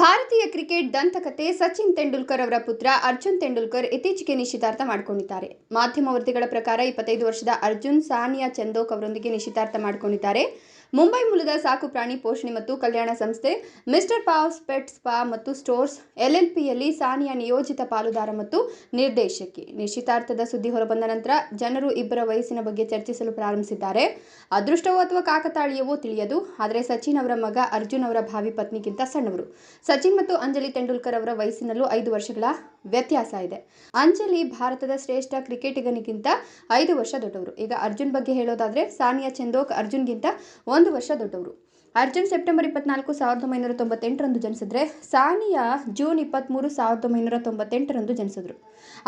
ಭಾರತೀಯ ಕ್ರಿಕೆಟ್ ದಂತಕತೆ ಸಚಿನ್ ತೆಂಡೂಲ್ಕರ್ ಅವರ ಪುತ್ರ ಅರ್ಜುನ್ ತೆಂಡೂಲ್ಕರ್ ಇತ್ತೀಚೆಗೆ ನಿಶ್ಚಿತಾರ್ಥ ಮಾಡಿಕೊಂಡಿದ್ದಾರೆ. ಮಾಧ್ಯಮ ವರದಿಗಳ ಪ್ರಕಾರ ಇಪ್ಪತ್ತೈದು ವರ್ಷದ ಅರ್ಜುನ್ ಸಾನಿಯಾ ಚಂದೋಕ್ ಅವರೊಂದಿಗೆ ನಿಶ್ಚಿತಾರ್ಥ ಮಾಡಿಕೊಂಡಿದ್ದಾರೆ. ಮುಂಬೈ ಮೂಲದ ಸಾಕು ಪ್ರಾಣಿ ಪೋಷಣೆ ಮತ್ತು ಕಲ್ಯಾಣ ಸಂಸ್ಥೆ, ಮಿಸ್ಟರ್ ಪಾವ್ಸ್ ಪೆಟ್ ಸ್ಪಾ ಮತ್ತು ಸ್ಟೋರ್ಸ್ ಎಲ್ಎಲ್ಪಿಯಲ್ಲಿ ಸಾನಿಯಾ ನಿಯೋಜಿತ ಪಾಲುದಾರ ಮತ್ತು ನಿರ್ದೇಶಕಿ. ನಿಶ್ಚಿತಾರ್ಥದ ಸುದ್ದಿ ಹೊರಬಂದ ನಂತರ ಜನರು ಇಬ್ಬರ ವಯಸ್ಸಿನ ಬಗ್ಗೆ ಚರ್ಚಿಸಲು ಪ್ರಾರಂಭಿಸಿದ್ದಾರೆ. ಅದೃಷ್ಟವೋ ಅಥವಾ ಕಾಕತಾಳೀಯವೋ ತಿಳಿಯದು. ಆದರೆ ಸಚಿನ್ ಅವರ ಮಗ ಅರ್ಜುನ್ ಅವರ ಭಾವಿ ಪತ್ನಿಗಿಂತ ಸಣ್ಣವರು. ಸಚಿನ್ ಮತ್ತು ಅಂಜಲಿ ತೆಂಡೂಲ್ಕರ್ ಅವರ ವಯಸ್ಸಿನಲ್ಲೂ ಐದು ವರ್ಷಗಳ ವ್ಯತ್ಯಾಸ ಇದೆ. ಅಂಜಲಿ ಭಾರತದ ಶ್ರೇಷ್ಠ ಕ್ರಿಕೆಟಿಗನಿಗಿಂತ ಐದು ವರ್ಷ ದೊಡ್ಡವರು. ಈಗ ಅರ್ಜುನ್ ಬಗ್ಗೆ ಹೇಳೋದಾದ್ರೆ ಸಾನಿಯಾ ಚಂದೋಕ್ ಅರ್ಜುನ್ಗಿಂತ ಒಂದು ವರ್ಷ ದೊಡ್ಡವರು. ಅರ್ಜುನ್ ಸೆಪ್ಟೆಂಬರ್ ಇಪ್ಪತ್ನಾಲ್ಕು ಸಾವಿರದ ಒಂಬೈನೂರ ತೊಂಬತ್ತೆಂಟರಂದು ಜನಿಸಿದ್ರೆ, ಸಾನಿಯಾ ಜೂನ್ ಇಪ್ಪತ್ತ್ಮೂರು ಸಾವಿರದ ಒಂಬೈನೂರ ತೊಂಬತ್ತೆಂಟರಂದು ಜನಿಸಿದ್ರು.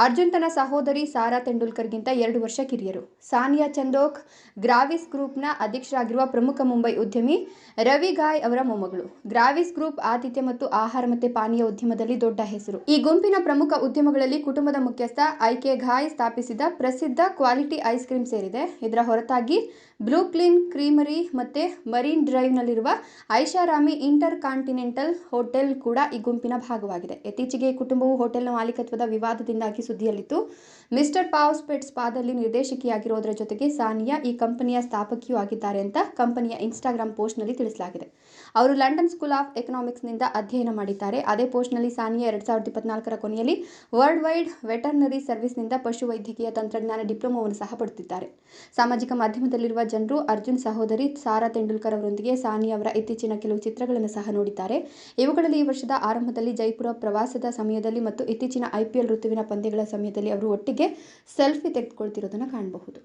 ಅರ್ಜುನ್ ತನ್ನ ಸಹೋದರಿ ಸಾರಾ ತೆಂಡೂಲ್ಕರ್ಗಿಂತ ಎರಡು ವರ್ಷ ಕಿರಿಯರು. ಸಾನಿಯಾ ಚಂದೋಕ್, ಗ್ರಾವಿಸ್ ಗ್ರೂಪ್ನ ಅಧ್ಯಕ್ಷರಾಗಿರುವ ಪ್ರಮುಖ ಮುಂಬೈ ಉದ್ಯಮಿ ರವಿ ಗಾಯ್ ಅವರ ಮೊಮ್ಮಗಳು. ಗ್ರಾವಿಸ್ ಗ್ರೂಪ್ ಆತಿಥ್ಯ ಮತ್ತು ಆಹಾರ ಮತ್ತು ಪಾನೀಯ ಉದ್ಯಮದಲ್ಲಿ ದೊಡ್ಡ ಹೆಸರು. ಈ ಗುಂಪಿನ ಪ್ರಮುಖ ಉದ್ಯಮಗಳಲ್ಲಿ ಕುಟುಂಬದ ಮುಖ್ಯಸ್ಥ ಐಕೆ ಘಾಯ್ ಸ್ಥಾಪಿಸಿದ ಪ್ರಸಿದ್ಧ ಕ್ವಾಲಿಟಿ ಐಸ್ ಕ್ರೀಮ್ ಸೇರಿದೆ. ಇದರ ಹೊರತಾಗಿ ಬ್ಲೂ ಕ್ಲೀನ್ ಕ್ರೀಮರಿ ಮತ್ತು ಮರೀನ್ ಡ್ರೈವ್ನಲ್ಲಿರುವ ಐಷಾರಾಮಿ ಇಂಟರ್ ಕಾಂಟಿನೆಂಟಲ್ ಹೋಟೆಲ್ ಕೂಡ ಈ ಗುಂಪಿನ ಭಾಗವಾಗಿದೆ. ಇತ್ತೀಚೆಗೆ ಕುಟುಂಬವು ಹೋಟೆಲ್ನ ಮಾಲೀಕತ್ವದ ವಿವಾದದಿಂದಾಗಿ ಸುದ್ದಿಯಲ್ಲಿತ್ತು. ಮಿಸ್ಟರ್ ಪಾವ್ಸ್ ಪೆಟ್ ಸ್ಪಾದಲ್ಲಿ ನಿರ್ದೇಶಕಿಯಾಗಿರೋದರ ಜೊತೆಗೆ ಸಾನಿಯಾ ಈ ಕಂಪನಿಯ ಸ್ಥಾಪಕಿಯೂ ಆಗಿದ್ದಾರೆ ಅಂತ ಕಂಪನಿಯ ಇನ್ಸ್ಟಾಗ್ರಾಮ್ ಪೋಸ್ಟ್ನಲ್ಲಿ ತಿಳಿಸಲಾಗಿದೆ. ಅವರು ಲಂಡನ್ ಸ್ಕೂಲ್ ಆಫ್ ಎಕನಾಮಿಕ್ಸ್ನಿಂದ ಅಧ್ಯಯನ ಮಾಡಿದ್ದಾರೆ. ಅದೇ ಪೋಸ್ಟ್ನಲ್ಲಿ ಸಾನಿಯಾ ಎರಡು ಸಾವಿರದ ಇಪ್ಪತ್ನಾಲ್ಕರ ಕೊನೆಯಲ್ಲಿ ವರ್ಲ್ಡ್ ವೈಡ್ ವೆಟರ್ನರಿ ಸರ್ವಿಸ್ನಿಂದ ಪಶುವೈದ್ಯಕೀಯ ತಂತ್ರಜ್ಞಾನ ಡಿಪ್ಲೊಮಾವನ್ನು ಸಹ ಪಡೆದಿದ್ದಾರೆ. ಸಾಮಾಜಿಕ ಮಾಧ್ಯಮದಲ್ಲಿರುವ ಜನರು ಅರ್ಜುನ್ ಸಹೋದರಿ ಸಾರಾ ತೆಂಡೂಲ್ಕರ್ ಅವರೊಂದಿಗೆ ಸಾನಿಯಾ ಅವರ ಇತ್ತೀಚಿನ ಕೆಲವು ಚಿತ್ರಗಳನ್ನು ಸಹ ನೋಡಿದ್ದಾರೆ. ಇವುಗಳಲ್ಲಿ ಈ ವರ್ಷದ ಆರಂಭದಲ್ಲಿ ಜೈಪುರ ಪ್ರವಾಸದ ಸಮಯದಲ್ಲಿ ಮತ್ತು ಇತ್ತೀಚಿನ ಐಪಿಎಲ್ ಋತುವಿನ ಪಂದ್ಯಗಳ ಸಮಯದಲ್ಲಿ ಅವರು ಒಟ್ಟಿಗೆ ಸೆಲ್ಫಿ ತೆಗೆದುಕೊಳ್ತಿರೋದನ್ನು ಕಾಣಬಹುದು.